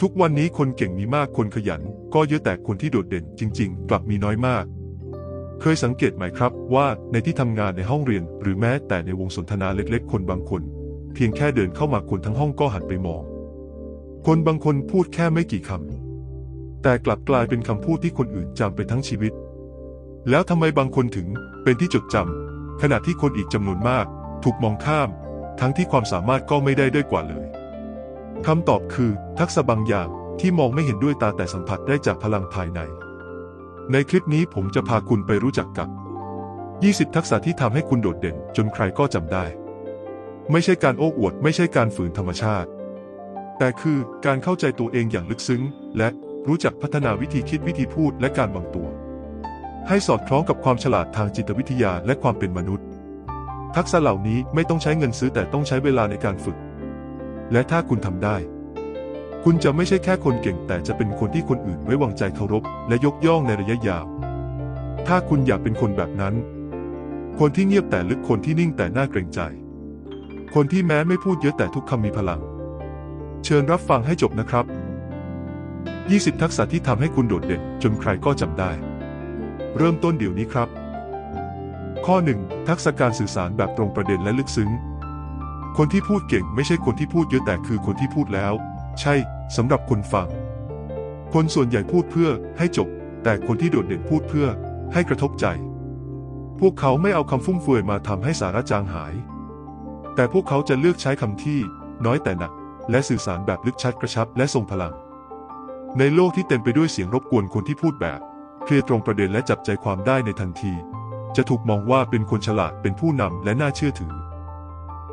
ทุกวันนี้คนเก่งมีมากคนขยัน ก็เยอะแต่คนที่โดดเด่นจริง ๆ กลับมีน้อยมาก เคยสังเกตไหมครับว่าในที่ทำงานในห้องเรียน หรือแม้แต่ในวงสนทนาเล็กๆ คนบางคน เพียงแค่เดินเข้ามาคนทั้งห้องก็หันไปมอง คนบางคนพูดแค่ไม่กี่คำแต่กลับกลายเป็นคำพูดที่คนอื่นจำไปทั้งชีวิต แล้วทำไมบางคนถึงเป็นที่จดจำขณะที่คนอีกจำนวนมาก ถูกมองข้าม ทั้งที่ความสามารถก็ไม่ได้ด้อยกว่าเลย คำตอบคือ ทักษะบางอย่างที่มองไม่เห็นด้วยตาแต่สัมผัสได้จากพลังภายใน ในคลิปนี้ผมจะพาคุณไปรู้จักกับ 20 ทักษะที่ทำให้คุณโดดเด่น จนใครก็จำได้ ไม่ใช่การโอ้อวด ไม่ใช่การฝืนธรรมชาติ แต่คือการเข้าใจตัวเองอย่างลึกซึ้ง และรู้จักพัฒนาวิธีคิดวิธีพูดและการวางตัว ให้สอดคล้องกับความฉลาดทางจิตวิทยาและความเป็นมนุษย์ ทักษะเหล่านี้ไม่ต้องใช้เงินซื้อแต่ต้องใช้เวลาในการฝึก และถ้าคุณทำได้ คุณจะไม่ใช่แค่คนเก่ง แต่จะเป็นคนที่คนอื่นไว้วางใจเคารพ และยกย่องในระยะยาว ถ้าคุณอยากเป็นคนแบบนั้น คนที่เงียบแต่ลึกคนที่นิ่งแต่น่าเกรงใจ คนที่แม้ไม่พูดเยอะแต่ทุกคำมีพลัง เชิญรับฟังให้จบนะครับ 20 ทักษะที่ทำให้คุณโดดเด่น จนใครก็จำได้ เริ่มต้นเดี๋ยวนี้ครับ ข้อ 1 ทักษะการสื่อสารแบบตรงประเด็นและลึกซึ้ง คนที่พูดเก่งไม่ใช่คนที่พูดเยอะแต่คือคนที่พูดแล้ว ใช่สำหรับคนฟัง คนส่วนใหญ่พูดเพื่อให้จบ แต่คนที่โดดเด่นพูดเพื่อให้กระทบใจ พวกเขาไม่เอาคำฟุ่มเฟือยมาทำให้สาระจางหาย แต่พวกเขาจะเลือกใช้คำที่น้อยแต่หนัก และสื่อสารแบบลึกชัดกระชับและทรงพลัง ในโลกที่เต็มไปด้วยเสียงรบกวนคนที่พูดแบบเคลียร์ตรงประเด็นและจับใจความได้ในทันที จะถูกมองว่าเป็นคนฉลาดเป็นผู้นำและน่าเชื่อถือ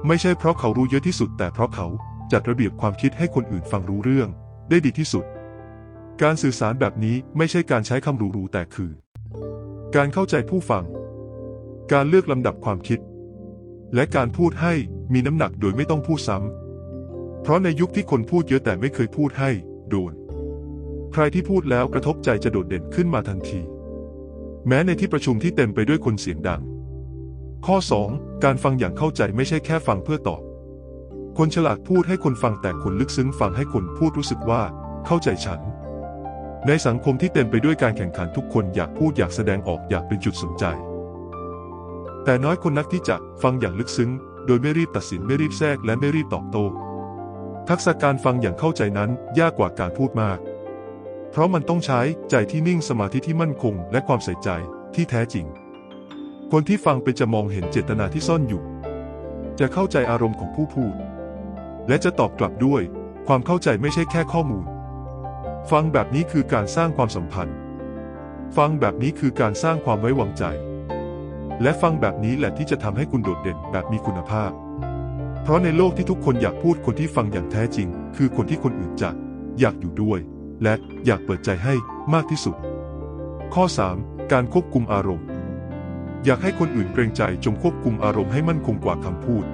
ไม่ใช่เพราะเขารู้เยอะที่สุด แต่เพราะเขาจัดระเบียบความคิดให้คนอื่นฟังรู้เรื่อง ได้ดีที่สุด การสื่อสารแบบนี้ไม่ใช่การใช้คำหรูๆแต่คือ การเข้าใจผู้ฟัง การเลือกลำดับความคิด และการพูดให้มีน้ำหนักโดยไม่ต้องพูดซ้ำเพราะในยุคที่คนพูดเยอะแต่ไม่เคยพูดให้ โดน ใครที่พูดแล้วกระทบใจจะโดดเด่นขึ้นมาทันที แม้ในที่ประชุมที่เต็มไปด้วยคนเสียงดัง ข้อ 2 การฟังอย่างเข้าใจไม่ใช่แค่ฟังเพื่อตอบ คนฉลาดพูดให้คนฟังแต่คนลึกซึ้งฟังให้คนพูดรู้สึกว่า เข้าใจฉัน ในสังคมที่เต็มไปด้วยการแข่งขันทุกคนอยากพูดอยากแสดงออกอยากเป็นจุดสนใจ แต่น้อยคนนักที่จะฟังอย่างลึกซึ้ง โดยไม่รีบตัดสินไม่รีบแทรกและไม่รีบตอบโต้ทักษะการฟังอย่างเข้าใจนั้นยากกว่าการพูดมาก เพราะมันต้องใช้ใจที่นิ่งสมาธิที่มั่นคง และความใส่ใจที่แท้จริง คนที่ฟังเป็นจะมองเห็นเจตนาที่ซ่อนอยู่ จะเข้าใจอารมณ์ของผู้พูด และจะตอบกลับด้วย ความเข้าใจไม่ใช่แค่ข้อมูล ฟังแบบนี้คือการสร้างความสัมพันธ์ ฟังแบบนี้คือการสร้างความไว้วางใจ และฟังแบบนี้แหละที่จะทำให้คุณโดดเด่นแบบมีคุณภาพ เพราะในโลกที่ทุกคนอยากพูดคนที่ฟังอย่างแท้จริง คือคนที่คนอื่นจะอยากอยู่ด้วย และอยากเปิดใจให้มากที่สุด ข้อ 3. การควบคุมอารมณ์ อยากให้คนอื่นเกรงใจจงควบคุมอารมณ์ให้มั่นคงกว่าคำพูด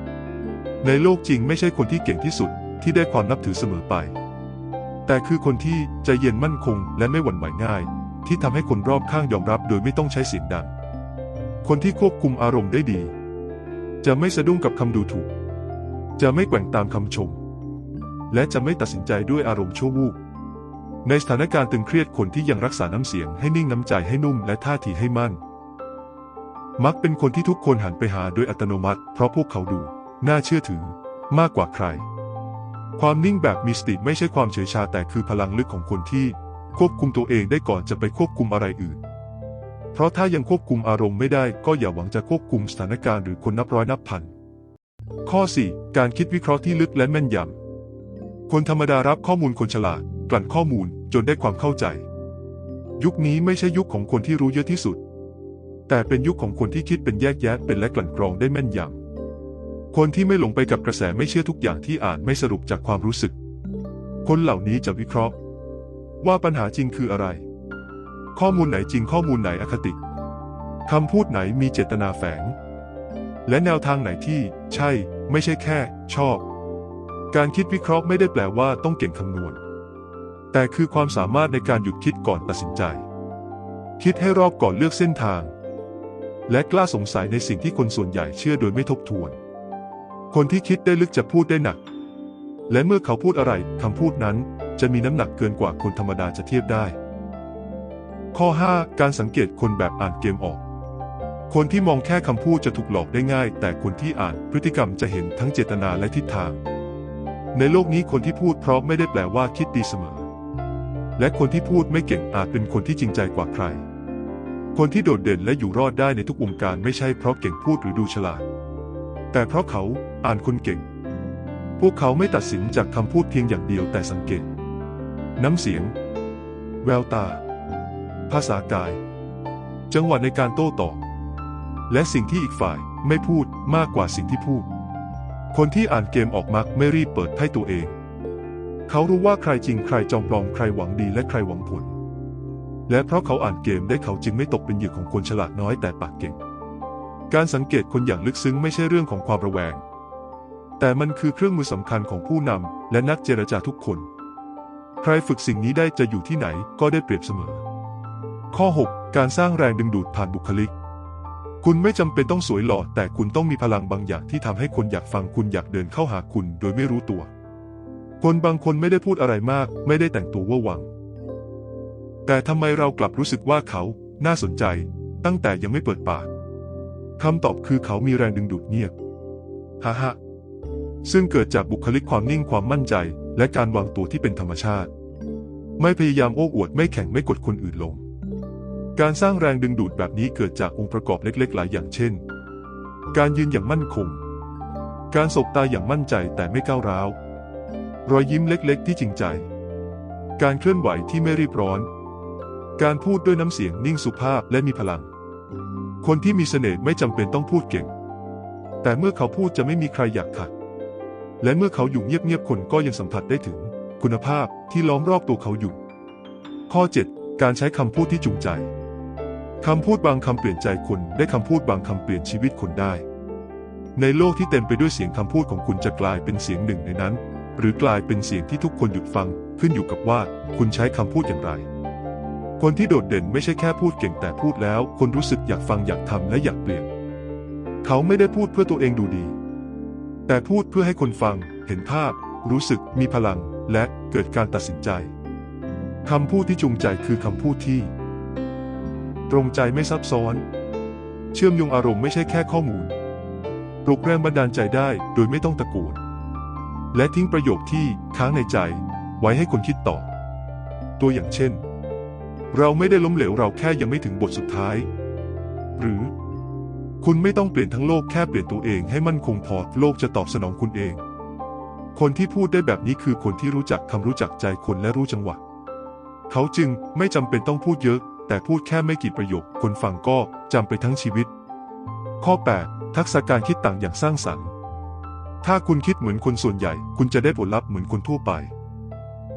ในโลกจริงไม่ใช่คนที่เก่งที่สุดที่ได้ความนับถือเสมอไป แต่คือคนที่ใจเย็นมั่นคงและไม่หวั่นไหวง่าย ที่ทำให้คนรอบข้างยอมรับโดยไม่ต้องใช้เสียงดัง คนที่ควบคุมอารมณ์ได้ดี จะไม่สะดุ้งกับคำดูถูก จะไม่แกว่งตามคำชม และจะไม่ตัดสินใจด้วยอารมณ์ชั่ววูบในสถานการณ์ตึงเครียดคนที่ยังรักษาน้ำเสียงให้นิ่งน้ำใจให้นุ่มและท่าทีให้มั่น มักเป็นคนที่ทุกคนหันไปหาโดยอัตโนมัติ เพราะพวกเขาดู น่าเชื่อถือ มากกว่าใคร ความนิ่งแบบมีสติไม่ใช่ความเฉยชาแต่คือพลังลึกของคนที่ ควบคุมตัวเองได้ก่อนจะไปควบคุมอะไรอื่น เพราะถ้ายังควบคุมอารมณ์ไม่ได้ก็อย่าหวังจะควบคุมสถานการณ์หรือคนนับร้อยนับพัน ข้อ 4. การคิดวิเคราะห์ที่ลึกและแม่นยำ คนธรรมดารับข้อมูลคนฉลาด กลั่นข้อมูลจนได้ความเข้าใจ ยุคนี้ไม่ใช่ยุคของคนที่รู้เยอะที่สุด แต่เป็นยุคของคนที่คิดเป็นแยกแยะเป็นและกลั่นกรองได้แม่นยำ คนที่ไม่หลงไปกับกระแสไม่เชื่อทุกอย่างที่อ่านไม่สรุปจากความรู้สึก คนเหล่านี้จะวิเคราะห์ ว่าปัญหาจริงคืออะไร ข้อมูลไหนจริงข้อมูลไหนอคติคำพูดไหนมีเจตนาแฝง และแนวทางไหนที่ใช่ ไม่ใช่แค่ ชอบ การคิดวิเคราะห์ไม่ได้แปลว่าต้องเก่งคำนวณ แต่คือความสามารถในการหยุดคิดก่อนตัดสินใจ คิดให้รอบก่อนเลือกเส้นทาง และกล้าสงสัยในสิ่งที่คนส่วนใหญ่เชื่อโดยไม่ทบทวน คนที่คิดได้ลึกจะพูดได้หนัก และเมื่อเขาพูดอะไรคำพูดนั้นจะมีน้ำหนักเกินกว่าคนธรรมดาจะเทียบได้ ข้อ 5 การสังเกตคนแบบอ่านเกมออก คนที่มองแค่คำพูดจะถูกหลอกได้ง่าย แต่คนที่อ่านพฤติกรรมจะเห็นทั้งเจตนาและทิศทาง ในโลกนี้คนที่พูดเพราะไม่ได้แปลว่าคิดดีเสมอ และคนที่พูดไม่เก่งอาจเป็นคนที่จริงใจกว่าใคร คนที่โดดเด่นและอยู่รอดได้ในทุกวงการไม่ใช่เพราะเก่งพูดหรือดูฉลาด แต่เพราะเขาอ่านคนเก่ง พวกเขาไม่ตัดสินจากคำพูดเพียงอย่างเดียวแต่สังเกต น้ำเสียง แววตา ภาษากาย จังหวะในการโต้ตอบ และสิ่งที่อีกฝ่ายไม่พูดมากกว่าสิ่งที่พูด คนที่อ่านเกมออกมักไม่รีบเปิดไพ่ตัวเอง เขารู้ว่าใครจริงใครจอมปลอมใครหวังดีและใครหวังผล และเพราะเขาอ่านเกมได้เขาจึงไม่ตกเป็นเหยื่อของคนฉลาดน้อยแต่ปากเก่ง การสังเกตคนอย่างลึกซึ้งไม่ใช่เรื่องของความระแวง แต่มันคือเครื่องมือสำคัญของผู้นำและนักเจรจาทุกคน ใครฝึกสิ่งนี้ได้จะอยู่ที่ไหนก็ได้เปรียบเสมอ ข้อ 6 การสร้างแรงดึงดูดผ่านบุคลิก คุณไม่จำเป็นต้องสวยหล่อแต่คุณต้องมีพลังบางอย่างที่ทำให้คนอยากฟังคุณอยากเดินเข้าหาคุณโดยไม่รู้ตัว คนบางคนไม่ได้พูดอะไรมาก ไม่ได้แต่งตัวว่าหวัง แต่ทำไมเรากลับรู้สึกว่าเขาน่าสนใจ ตั้งแต่ยังไม่เปิดปากคำตอบคือเขามีแรงดึงดูดเงียบฮ่าฮ่าซึ่งเกิดจากบุคลิกความนิ่งความมั่นใจ และการวางตัวที่เป็นธรรมชาติ ไม่พยายามโอ้อวดไม่แข่งไม่กดคนอื่นลง การสร้างแรงดึงดูดแบบนี้เกิดจากองค์ประกอบเล็กๆ หลายอย่างเช่น การยืนอย่างมั่นคง การสบตาอย่างมั่นใจแต่ไม่ก้าวร้าว รอยยิ้มเล็กๆ ที่จริงใจ การเคลื่อนไหวที่ไม่รีบร้อน การพูดด้วยน้ำเสียงนิ่งสุภาพและมีพลัง คนที่มีเสน่ห์ไม่จำเป็นต้องพูดเก่ง แต่เมื่อเขาพูดจะไม่มีใครอยากขัด และเมื่อเขาอยู่เงียบๆคนก็ยังสัมผัสได้ถึง คุณภาพที่ล้อมรอบตัวเขาอยู่ ข้อ 7 การใช้คำพูดที่จูงใจคำพูดบางคำเปลี่ยนใจคนได้คำพูดบางคำเปลี่ยนชีวิตคนได้ ในโลกที่เต็มไปด้วยเสียงคำพูดของคุณจะกลายเป็นเสียงหนึ่งในนั้น หรือกลายเป็นเสียงที่ทุกคนหยุดฟังขึ้นอยู่กับว่าคุณใช้คำพูดอย่างไร คนที่โดดเด่นไม่ใช่แค่พูดเก่งแต่พูดแล้ว คนรู้สึกอยากฟังอยากทำและอยากเปลี่ยน เขาไม่ได้พูดเพื่อตัวเองดูดี แต่พูดเพื่อให้คนฟัง เห็นภาพ รู้สึกมีพลัง และเกิดการตัดสินใจคำพูดที่จูงใจคือคำพูดที่ ตรงใจไม่ซับซ้อน เชื่อมโยงอารมณ์ไม่ใช่แค่ข้อมูลปลุกแรงบันดาลใจได้โดยไม่ต้องตะโกนและทิ้งประโยคที่ค้างในใจ ไว้ให้คนคิดต่อ ตัวอย่างเช่น เราไม่ได้ล้มเหลวเราแค่ยังไม่ถึงบทสุดท้าย หรือ คุณไม่ต้องเปลี่ยนทั้งโลกแค่เปลี่ยนตัวเองให้มั่นคงพอโลกจะตอบสนองคุณเอง คนที่พูดได้แบบนี้คือคนที่รู้จักคำรู้จักใจคนและรู้จังหวะ เขาจึงไม่จำเป็นต้องพูดเยอะ แต่พูดแค่ไม่กี่ประโยค คนฟังก็จำไปทั้งชีวิต ข้อ 8 ทักษะการคิดต่างอย่างสร้างสรรค์ ถ้าคุณคิดเหมือนคนส่วนใหญ่ คุณจะได้ผลลัพธ์เหมือนคนทั่วไป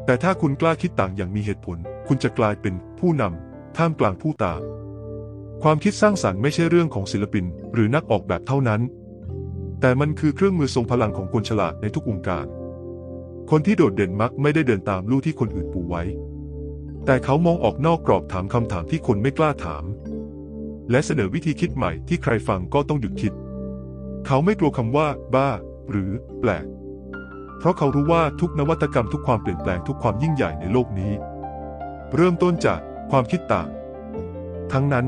แต่ถ้าคุณกล้าคิดต่างอย่างมีเหตุผล คุณจะกลายเป็นผู้นำท่ามกลางผู้ตาม ความคิดสร้างสรรค์ไม่ใช่เรื่องของศิลปิน หรือนักออกแบบเท่านั้น แต่มันคือเครื่องมือทรงพลังของคนฉลาดในทุกวงการ คนที่โดดเด่นมักไม่ได้เดินตามลู่ที่คนอื่นปูไว้ แต่เขามองออกนอกกรอบถามคำถามที่คนไม่กล้าถาม และเสนอวิธีคิดใหม่ที่ใครฟังก็ต้องหยุดคิด เขาไม่กลัวคำว่า บ้า หรือ แปลก เพราะเขารู้ว่าทุกนวัตกรรมทุกความเปลี่ยนแปลงทุกความยิ่งใหญ่ในโลกนี้ เริ่มต้นจากความคิดต่าง ทั้งนั้น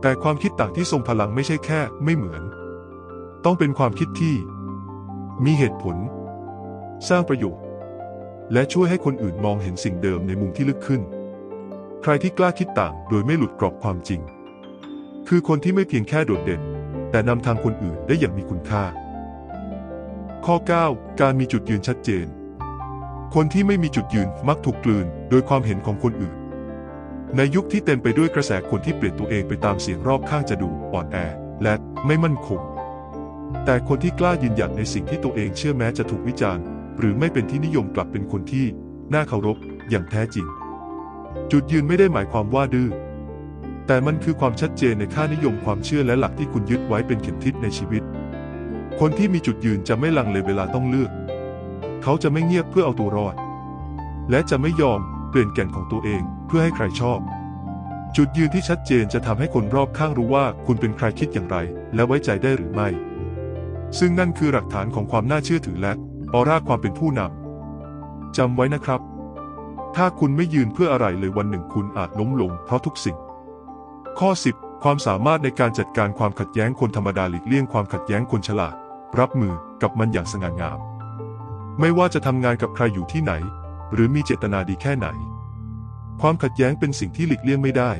แต่ความคิดต่างที่ทรงพลังไม่ใช่แค่ไม่เหมือน ต้องเป็นความคิดที่ มีเหตุผล สร้างประโยชน์ และช่วยให้คนอื่นมองเห็นสิ่งเดิมในมุมที่ลึกขึ้น ใครที่กล้าคิดต่างโดยไม่หลุดกรอบความจริง คือคนที่ไม่เพียงแค่โดดเด่น แต่นำทางคนอื่นได้อย่างมีคุณค่า ข้อ 9 การมีจุดยืนชัดเจน คนที่ไม่มีจุดยืนมักถูกกลืนโดยความเห็นของคนอื่น ในยุคที่เต็มไปด้วยกระแสคนที่เปลี่ยนตัวเองไปตามเสียงรอบข้างจะดูอ่อนแอ และไม่มั่นคง แต่คนที่กล้ายืนหยัดในสิ่งที่ตัวเองเชื่อแม้จะถูกวิจารณ์ หรือไม่เป็นที่นิยมกลับเป็นคนที่น่าเคารพอย่างแท้จริง จุดยืนไม่ได้หมายความว่าดื้อแต่มันคือความชัดเจนในค่านิยมความเชื่อและหลักที่คุณยึดไว้เป็นเข็มทิศในชีวิต คนที่มีจุดยืนจะไม่ลังเลเวลาต้องเลือก เขาจะไม่เงียบเพื่อเอาตัวรอด และจะไม่ยอมเปลี่ยนแก่นของตัวเองเพื่อให้ใครชอบ จุดยืนที่ชัดเจนจะทำให้คนรอบข้างรู้ว่าคุณเป็นใครคิดอย่างไร และไว้ใจได้หรือไม่ ซึ่งนั่นคือหลักฐานของความน่าเชื่อถือและออร่าความเป็นผู้นำจำไว้นะครับ ถ้าคุณไม่ยืนเพื่ออะไรเลยวันหนึ่งคุณอาจล้มลงเพราะทุกสิ่ง ข้อ 10 ความสามารถในการจัดการความขัดแย้งคนธรรมดาหลีกเลี่ยงความขัดแย้งคนฉลาด รับมือกับมันอย่างสง่างาม ไม่ว่าจะทำงานกับใครอยู่ที่ไหน หรือมีเจตนาดีแค่ไหน ความขัดแย้งเป็นสิ่งที่หลีกเลี่ยงไม่ได้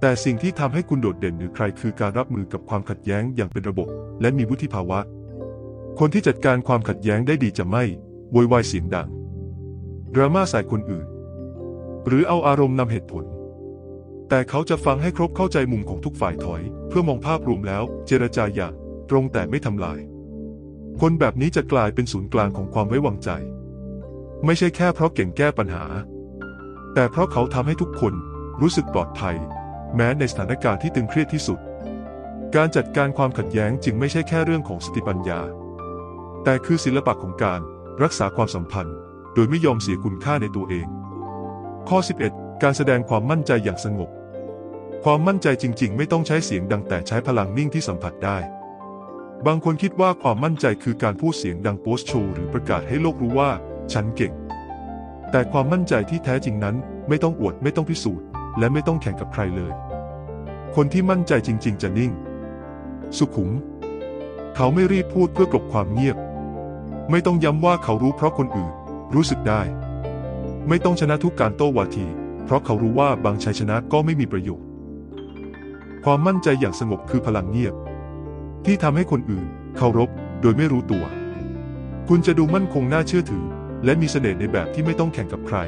แต่สิ่งที่ทำให้คุณโดดเด่นหรือใครคือการรับมือกับความขัดแย้งอย่างเป็นระบบ และมีวุฒิภาวะ คนที่จัดการความขัดแย้งได้ดีจะไม่โวยวายเสียงดัง ดราม่าใส่คนอื่น หรือเอาอารมณ์นำเหตุผล แต่เขาจะฟังให้ครบเข้าใจมุมของทุกฝ่ายถอย เพื่อมองภาพรวมแล้ว เจรจาอย่างตรงแต่ไม่ทำลาย คนแบบนี้จะกลายเป็นศูนย์กลางของความไว้วางใจ ไม่ใช่แค่เพราะเก่งแก้ปัญหา แต่เพราะเขาทำให้ทุกคนรู้สึกปลอดภัย แม้ในสถานการณ์ที่ตึงเครียดที่สุด การจัดการความขัดแย้งจึงไม่ใช่แค่เรื่องของสติปัญญา แต่คือศิลปะของการรักษาความสัมพันธ์ โดยไม่ยอมเสียคุณค่าในตัวเอง ข้อ 11 การแสดงความมั่นใจอย่างสงบ ความมั่นใจจริง ๆ ไม่ต้องใช้เสียงดังแต่ใช้พลังนิ่งที่สัมผัสได้ บางคนคิดว่าความมั่นใจคือการพูดเสียงดังโพสต์โชว์หรือประกาศให้โลกรู้ว่า ฉันเก่ง แต่ความมั่นใจที่แท้จริงนั้น ไม่ต้องอวดไม่ต้องพิสูจน์ และไม่ต้องแข่งกับใครเลย คนที่มั่นใจจริง ๆ จะนิ่ง สุขุม เขาไม่รีบพูดเพื่อกลบความเงียบ ไม่ต้องย้ำว่าเขารู้เพราะคนอื่น รู้สึกได้ ไม่ต้องชนะทุกการโต้วาที เพราะเขารู้ว่าบางชัยชนะก็ไม่มีประโยชน์ ความมั่นใจอย่างสงบคือพลังเงียบ ที่ทำให้คนอื่นเคารพโดยไม่รู้ตัว คุณจะดูมั่นคงน่าเชื่อถือ และมีเสน่ห์ในแบบที่ไม่ต้องแข่งกับใคร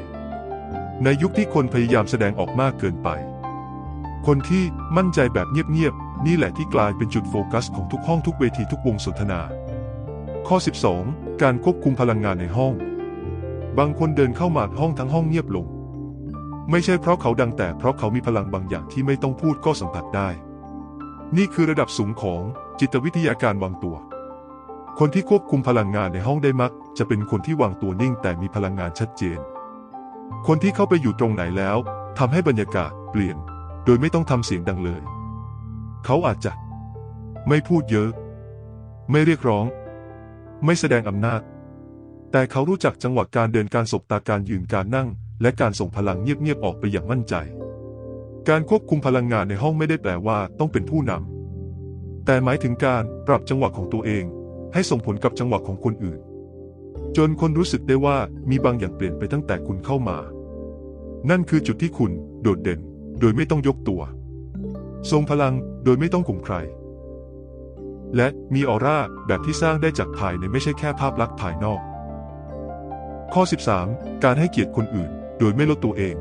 ในยุคที่คนพยายามแสดงออกมากเกินไป คนที่มั่นใจแบบเงียบๆนี่แหละที่กลายเป็นจุดโฟกัสของทุกห้องทุกเวทีทุกวงสนทนา ข้อ 12 การควบคุมพลังงานในห้อง บางคนเดินเข้ามาห้องทั้งห้องเงียบลง ไม่ใช่เพราะเขาดังแต่เพราะเขามีพลังบางอย่างที่ไม่ต้องพูดก็สัมผัสได้ นี่คือระดับสูงของ จิตวิทยาการวางตัว คนที่ควบคุมพลังงานในห้องได้มัก จะเป็นคนที่วางตัวนิ่งแต่มีพลังงานชัดเจน คนที่เข้าไปอยู่ตรงไหนแล้วทำให้บรรยากาศเปลี่ยน โดยไม่ต้องทำเสียงดังเลย เขาอาจจะ ไม่พูดเยอะ ไม่เรียกร้อง ไม่แสดงอำนาจ แต่เขารู้จักจังหวะการเดินการสบตาการยืนการนั่ง และการส่งพลังเงียบๆออกไปอย่างมั่นใจ การควบคุมพลังงานในห้องไม่ได้แปลว่าต้องเป็นผู้นำ แต่หมายถึงการปรับจังหวะของตัวเอง ให้ส่งผลกับจังหวะของคนอื่น จนคนรู้สึกได้ว่ามีบางอย่างเปลี่ยนไปตั้งแต่คุณเข้ามา นั่นคือจุดที่คุณโดดเด่น โดยไม่ต้องยกตัว ทรงพลังโดยไม่ต้องข่มใคร และมีออร่าแบบที่สร้างได้จากภายในไม่ใช่แค่ภาพลักษณ์ภายนอก ข้อ 13 การให้เกียรติคนอื่น โดยไม่ลดตัวเอง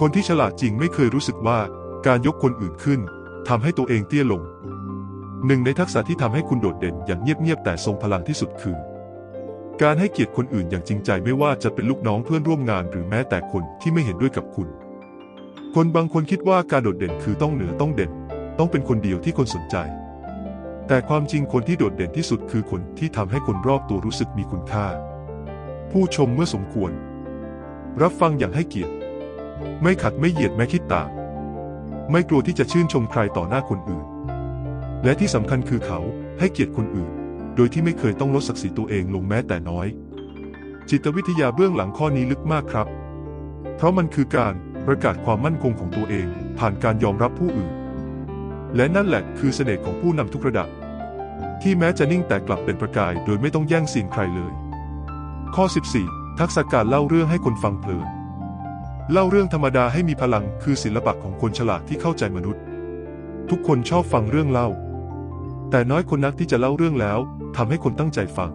คนที่ฉลาดจริงไม่เคยรู้สึกว่าการยกคนอื่นขึ้นทำให้ตัวเองเตี้ยลง หนึ่งในทักษะที่ทำให้คุณโดดเด่นอย่างเงียบๆแต่ทรงพลังที่สุดคือ การให้เกียรติคนอื่นอย่างจริงใจไม่ว่าจะเป็นลูกน้องเพื่อนร่วมงานหรือแม้แต่คนที่ไม่เห็นด้วยกับคุณ คนบางคนคิดว่าการโดดเด่นคือต้องเหนือต้องเด่น ต้องเป็นคนเดียวที่คนสนใจ แต่ความจริงคนที่โดดเด่นที่สุดคือคนที่ทำให้คนรอบตัวรู้สึกมีคุณค่า ผู้ชมเมื่อสมควร รับฟังอย่างให้เกียรติ ไม่ขัดไม่เหยียดแม้คิดต่างไม่กลัวที่จะชื่นชมใครต่อหน้าคนอื่น และที่สำคัญคือเขาให้เกียรติคนอื่น โดยที่ไม่เคยต้องลดศักดิ์ศรีตัวเองลงแม้แต่น้อย จิตวิทยาเบื้องหลังข้อนี้ลึกมากครับ เพราะมันคือการประกาศความมั่นคงของตัวเอง ผ่านการยอมรับผู้อื่น และนั่นแหละคือเสน่ห์ของผู้นำทุกระดับ ที่แม้จะนิ่งแต่กลับเป็นประกาย โดยไม่ต้องแย่งซีนใครเลย ข้อ 14 ทักษะการเล่าเรื่องให้คนฟังเพลินเล่าเรื่องธรรมดาให้มีพลังคือศิลปะของคนฉลาดที่เข้าใจมนุษย์ ทุกคนชอบฟังเรื่องเล่า แต่น้อยคนนักที่จะเล่าเรื่องแล้วทำให้คนตั้งใจฟัง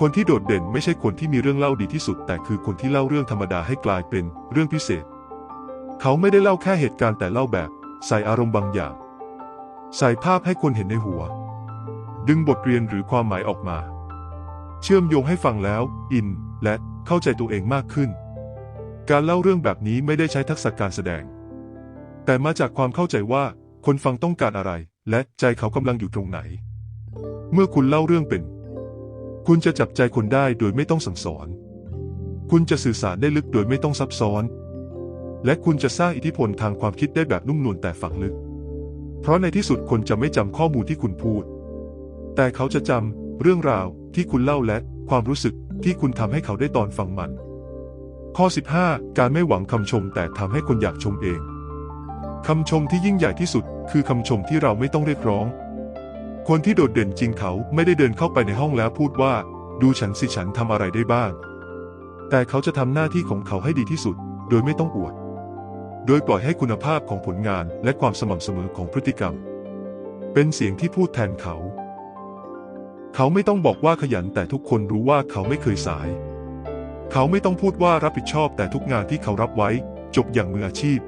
คนที่โดดเด่นไม่ใช่คนที่มีเรื่องเล่าดีที่สุด แต่คือคนที่เล่าเรื่องธรรมดาให้กลายเป็นเรื่องพิเศษ เขาไม่ได้เล่าแค่เหตุการณ์แต่เล่าแบบ ใส่อารมณ์บางอย่าง ใส่ภาพให้คนเห็นในหัว ดึงบทเรียนหรือความหมายออกมา เชื่อมโยงให้ฟังแล้ว อิน และเข้าใจตัวเองมากขึ้น การเล่าเรื่องแบบนี้ไม่ได้ใช้ทักษะการแสดง แต่มาจากความเข้าใจว่าคนฟังต้องการอะไร และใจเขากำลังอยู่ตรงไหน เมื่อคุณเล่าเรื่องเป็น คุณจะจับใจคนได้โดยไม่ต้องสั่งสอน คุณจะสื่อสารได้ลึกโดยไม่ต้องซับซ้อน และคุณจะสร้างอิทธิพลทางความคิดได้แบบนุ่มนวลแต่ฝังลึก เพราะในที่สุดคนจะไม่จำข้อมูลที่คุณพูด แต่เขาจะจำเรื่องราวที่คุณเล่าและความรู้สึกที่คุณทำให้เขาได้ตอนฟังมัน ข้อ 15 การไม่หวังคำชมแต่ทำให้คนอยากชมเอง คำชมที่ยิ่งใหญ่ที่สุด คือคำชมที่เราไม่ต้องเรียกร้อง คนที่โดดเด่นจริงเขาไม่ได้เดินเข้าไปในห้องแล้วพูดว่า ดูฉันสิฉันทำอะไรได้บ้าง แต่เขาจะทำหน้าที่ของเขาให้ดีที่สุด โดยไม่ต้องอวด โดยปล่อยให้คุณภาพของผลงานและความสม่ำเสมอของพฤติกรรม เป็นเสียงที่พูดแทนเขา เขาไม่ต้องบอกว่าขยันแต่ทุกคนรู้ว่าเขาไม่เคยสาย เขาไม่ต้องพูดว่ารับผิดชอบแต่ทุกงานที่เขารับไว้ จบอย่างมืออาชีพ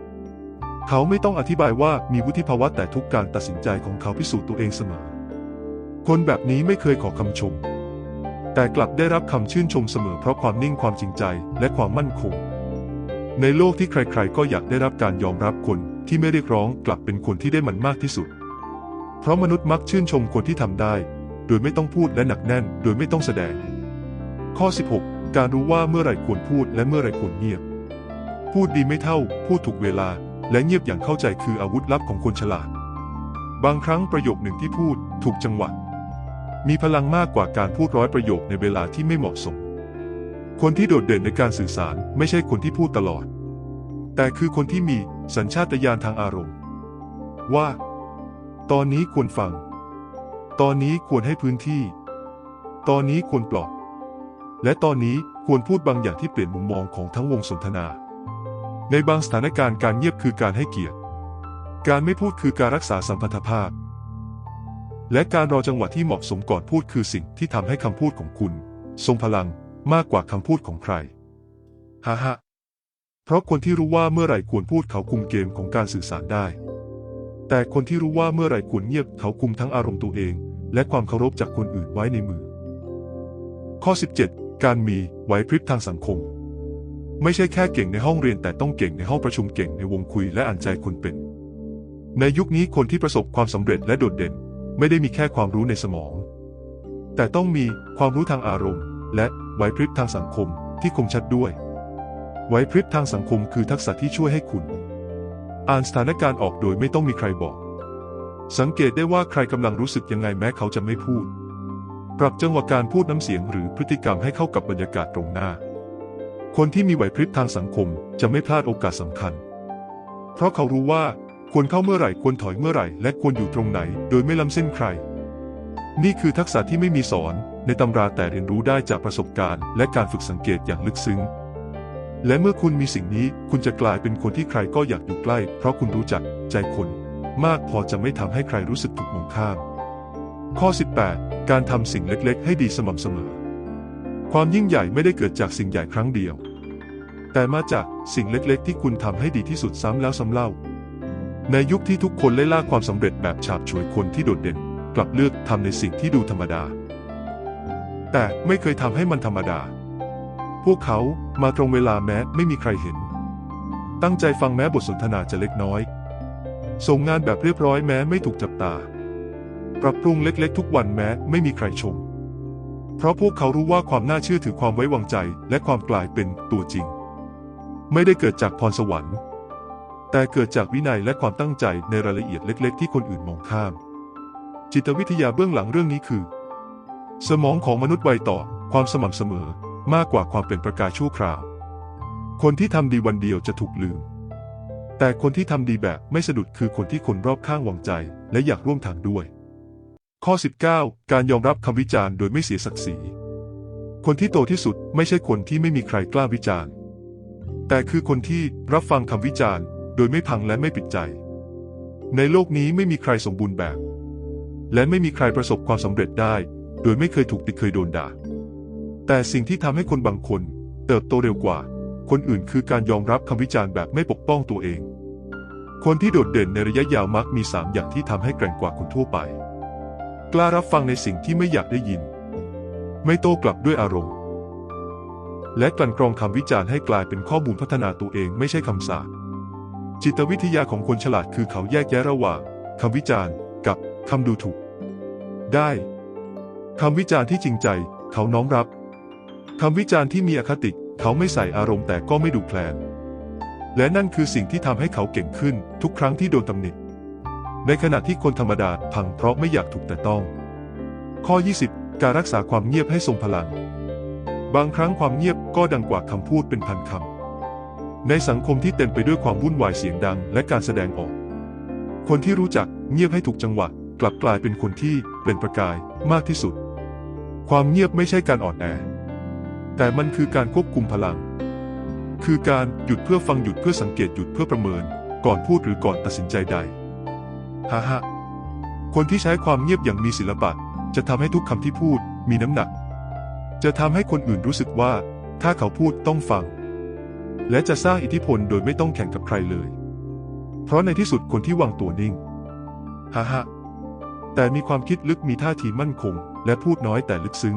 เขาไม่ต้องอธิบายว่ามีวุฒิภาวะแต่ทุกการตัดสินใจของเขาพิสูจน์ตัวเองเสมอ คนแบบนี้ไม่เคยขอคำชม แต่กลับได้รับคำชื่นชมเสมอเพราะความนิ่งความจริงใจและความมั่นคง ในโลกที่ใครๆ ก็อยากได้รับการยอมรับคนที่ไม่เรียกร้องกลับเป็นคนที่ได้มันมากที่สุด เพราะมนุษย์มักชื่นชมคนที่ทำได้ โดยไม่ต้องพูดและหนักแน่น โดยไม่ต้องแสดง ข้อ 16 การรู้ว่าเมื่อไรควรพูดและเมื่อไรควรเงียบ พูดดีไม่เท่า พูดถูกเวลา และเงียบอย่างเข้าใจคืออาวุธลับของคนฉลาด บางครั้งประโยคหนึ่งที่พูดถูกจังหวะ มีพลังมากกว่าการพูดร้อยประโยคในเวลาที่ไม่เหมาะสม คนที่โดดเด่นในการสื่อสารไม่ใช่คนที่พูดตลอด แต่คือคนที่มีสัญชาตญาณทางอารมณ์ ว่า ตอนนี้ควรฟัง ตอนนี้ควรให้พื้นที่ ตอนนี้ควรปลอบและตอนนี้ควรพูดบางอย่างที่เปลี่ยนมุมมองของทั้งวงสนทนา ในบางสถานการณ์การเงียบคือการให้เกียรติ การไม่พูดคือการรักษาสัมพันธภาพ และการรอจังหวะที่เหมาะสมก่อนพูดคือสิ่งที่ทำให้คำพูดของคุณ ทรงพลังมากกว่าคำพูดของใครฮ่าฮ่าเพราะคนที่รู้ว่าเมื่อไหร่ควรพูดเขาคุมเกมของการสื่อสารได้ แต่คนที่รู้ว่าเมื่อไหร่ควรเงียบเขาคุมทั้งอารมณ์ตัวเอง และความเคารพจากคนอื่นไว้ในมือ ข้อ 17 การมีไหวพริบทางสังคม ไม่ใช่แค่เก่งในห้องเรียนแต่ต้องเก่งในห้องประชุมเก่งในวงคุยและอ่านใจคนเป็น ในยุคนี้คนที่ประสบความสำเร็จและโดดเด่น ไม่ได้มีแค่ความรู้ในสมอง แต่ต้องมีความรู้ทางอารมณ์ และไหวพริบทางสังคมที่คมชัดด้วยไหวพริบทางสังคมคือทักษะที่ช่วยให้คุณ อ่านสถานการณ์ออกโดยไม่ต้องมีใครบอก สังเกตได้ว่าใครกำลังรู้สึกยังไงแม้เขาจะไม่พูด ปรับจังหวะการพูดน้ำเสียงหรือพฤติกรรมให้เข้ากับบรรยากาศตรงหน้า คนที่มีไหวพริบทางสังคมจะไม่พลาดโอกาสสำคัญ เพราะเขารู้ว่าควรเข้าเมื่อไหร่ ควรถอยเมื่อไหร่ และควรอยู่ตรงไหน โดยไม่ล้ำเส้นใคร นี่คือทักษะที่ไม่มีสอนในตำราแต่เรียนรู้ได้จากประสบการณ์ และการฝึกสังเกตอย่างลึกซึ้ง และเมื่อคุณมีสิ่งนี้คุณจะกลายเป็นคนที่ใครก็อยากอยู่ใกล้ เพราะคุณรู้จักใจคน มากพอจะไม่ทำให้ใครรู้สึกถูกมองข้าม ข้อ 18 การทำสิ่งเล็กๆ ให้ดีสม่ำเสมอ ความยิ่งใหญ่ไม่ได้เกิดจากสิ่งใหญ่ครั้งเดียว แต่มาจากสิ่งเล็กๆ ที่คุณทำให้ดีที่สุดซ้ำแล้วซ้ำเล่า ในยุคที่ทุกคนไล่ล่าความสำเร็จแบบฉาบฉวยคนที่โดดเด่น กลับเลือกทำในสิ่งที่ดูธรรมดา แต่ไม่เคยทำให้มันธรรมดา พวกเขามาตรงเวลาแม้ไม่มีใครเห็น ตั้งใจฟังแม้บทสนทนาจะเล็กน้อย ส่งงานแบบเรียบร้อยแม้ไม่ถูกจับตา ปรับปรุงเล็กๆ ทุกวันแม้ไม่มีใครชม เพราะพวกเขารู้ว่าความน่าเชื่อถือความไว้วางใจ และความกลายเป็นตัวจริง ไม่ได้เกิดจากพรสวรรค์ แต่เกิดจากวินัยและความตั้งใจในรายละเอียดเล็ก ๆ ที่คนอื่นมองข้าม จิตวิทยาเบื้องหลังเรื่องนี้คือ สมองของมนุษย์ไวต่อความสม่ำเสมอมากกว่าความเป็นประกายชั่วคราว คนที่ทำดีวันเดียวจะถูกลืม แต่คนที่ทำดีแบบไม่สะดุดคือคนที่คนรอบข้างวางใจ และอยากร่วมทางด้วย ข้อ 19 การยอมรับคำวิจารณ์โดยไม่เสียศักดิ์ศรี คนที่โตที่สุดไม่ใช่คนที่ไม่มีใครกล้าวิจารณ์ แต่คือคนที่รับฟังคำวิจารณ์ โดยไม่พังและไม่ปิดใจ ในโลกนี้ไม่มีใครสมบูรณ์แบบ และไม่มีใครประสบความสำเร็จได้ โดยไม่เคยถูกติดเคยโดนด่า แต่สิ่งที่ทำให้คนบางคน เติบโตเร็วกว่า คนอื่นคือการยอมรับคำวิจารณ์แบบไม่ปกป้องตัวเอง คนที่โดดเด่นในระยะยาวมักมีสามอย่างที่ทำให้แกร่งกว่าคนทั่วไป กล้ารับฟังในสิ่งที่ไม่อยากได้ยิน ไม่โต้กลับด้วยอารมณ์ และกลั่นกรองคำวิจารณ์ให้กลายเป็นข้อมูลพัฒนาตัวเองไม่ใช่คำสาปจิตวิทยาของคนฉลาดคือเขาแยกแยะระหว่างคำวิจารณ์กับคำดูถูก ได้คำวิจารณ์ที่จริงใจ เขาน้อมรับคำวิจารณ์ที่มีอคติ เขาไม่ใส่อารมณ์แต่ก็ไม่ดูแคลนและนั่นคือสิ่งที่ทำให้เขาเก่งขึ้นทุกครั้งที่โดนตำหนิ ในขณะที่คนธรรมดาพังเพราะไม่อยากถูกแต่ต้อง ข้อ 20 การรักษาความเงียบให้ทรงพลัง บางครั้งความเงียบก็ดังกว่าคำพูดเป็นพันคำ ในสังคมที่เต็มไปด้วยความวุ่นวายเสียงดังและการแสดงออก คนที่รู้จักเงียบให้ถูกจังหวะกลับกลายเป็นคนที่เป็นประกายมากที่สุด ความเงียบไม่ใช่การอ่อนแอ แต่มันคือการควบคุมพลัง คือการหยุดเพื่อฟังหยุดเพื่อสังเกตหยุดเพื่อประเมิน ก่อนพูดหรือก่อนตัดสินใจใด ฮ่าฮ่าคนที่ใช้ความเงียบอย่างมีศิลปะ จะทำให้ทุกคำที่พูดมีน้ำหนัก จะทำให้คนอื่นรู้สึกว่า ถ้าเขาพูดต้องฟัง และจะสร้างอิทธิพลโดยไม่ต้องแข่งกับใครเลย เพราะในที่สุดคนที่วางตัวนิ่งฮ่าฮ่าแต่มีความคิดลึกมีท่าทีมั่นคง และพูดน้อยแต่ลึกซึ้ง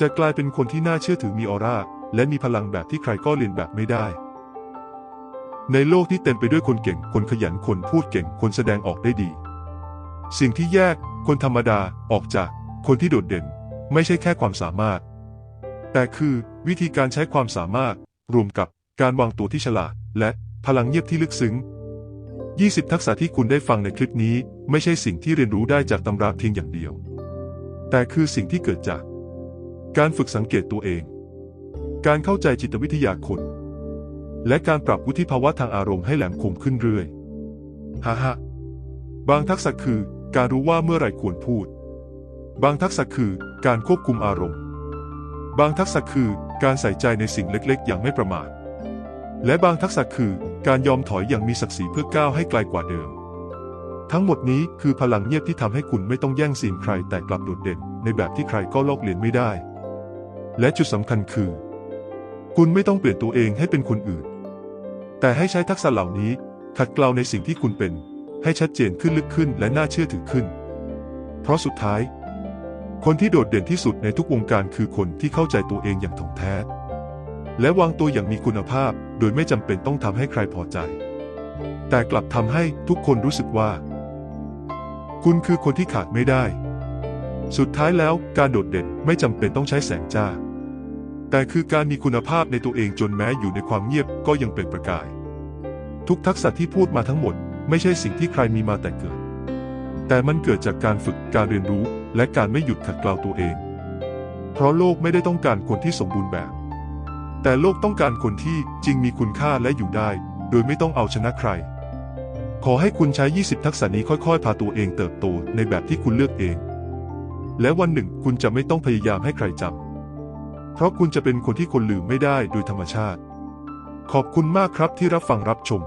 จะกลายเป็นคนที่น่าเชื่อถือมีออร่าและมีพลังแบบที่ใครก็เรียนแบบไม่ได้ ในโลกที่เต็มไปด้วยคนเก่ง คนขยัน คนพูดเก่ง คนแสดงออกได้ดี สิ่งที่แยกคนธรรมดาออกจากคนที่โดดเด่น ไม่ใช่แค่ความสามารถ แต่คือวิธีการใช้ความสามารถ รวมกับการวางตัวที่ฉลาด และพลังเงียบที่ลึกซึ้ง 20 ทักษะที่คุณได้ฟังในคลิปนี้ ไม่ใช่สิ่งที่เรียนรู้ได้จากตำราเพียงอย่างเดียว แต่คือสิ่งที่เกิดจาก การฝึกสังเกตตัวเอง การเข้าใจจิตวิทยาคน และการปรับวุฒิภาวะทางอารมณ์ให้แหลมคมขึ้นเรื่อยฮ่าฮ่าบางทักษะคือการรู้ว่าเมื่อไรควรพูด บางทักษะคือการควบคุมอารมณ์ บางทักษะคือการใส่ใจในสิ่งเล็กๆ อย่างไม่ประมาท และบางทักษะคือการยอมถอยอย่างมีศักดิ์ศรีเพื่อก้าวให้ไกลกว่าเดิม ทั้งหมดนี้คือพลังเงียบที่ทำให้คุณไม่ต้องแย่งซีนใครแต่กลับโดดเด่น ในแบบที่ใครก็ลอกเลียนไม่ได้ และจุดสำคัญคือ คุณไม่ต้องเปลี่ยนตัวเองให้เป็นคนอื่น แต่ให้ใช้ทักษะเหล่านี้ขัดเกลาในสิ่งที่คุณเป็น ให้ชัดเจนขึ้นลึกขึ้นและน่าเชื่อถือขึ้น เพราะสุดท้าย คนที่โดดเด่นที่สุดในทุกวงการคือคนที่เข้าใจตัวเองอย่างถ่องแท้ และวางตัวอย่างมีคุณภาพ โดยไม่จำเป็นต้องทำให้ใครพอใจ แต่กลับทำให้ทุกคนรู้สึกว่า คุณคือคนที่ขาดไม่ได้ สุดท้ายแล้วการโดดเด่นไม่จำเป็นต้องใช้แสงจ้า แต่คือการมีคุณภาพในตัวเองจนแม้อยู่ในความเงียบก็ยังเป็นประกาย ทุกทักษะที่พูดมาทั้งหมด ไม่ใช่สิ่งที่ใครมีมาแต่เกิด แต่มันเกิดจากการฝึกการเรียนรู้ และการไม่หยุดขัดเกลาตัวเอง เพราะโลกไม่ได้ต้องการคนที่สมบูรณ์แบบ แต่โลกต้องการคนที่จริงมีคุณค่าและอยู่ได้ โดยไม่ต้องเอาชนะใคร ขอให้คุณใช้ 20 ทักษะนี้ค่อยๆ พาตัวเองเติบโตในแบบที่คุณเลือกเอง และวันหนึ่งคุณจะไม่ต้องพยายามให้ใครจำ เพราะคุณจะเป็นคนที่คนลืมไม่ได้โดยธรรมชาติ ขอบคุณมากครับที่รับฟังรับชม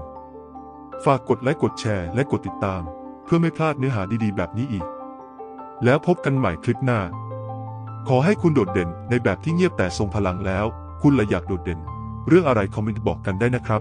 ฝากกดไลค์กดแชร์และกดติดตาม เพื่อไม่พลาดเนื้อหาดีๆ แบบนี้อีก แล้วพบกันใหม่คลิปหน้า ขอให้คุณโดดเด่นในแบบที่เงียบแต่ทรงพลังแล้ว คุณละอยากโดดเด่น เรื่องอะไรคอมเมนต์บอกกันได้นะครับ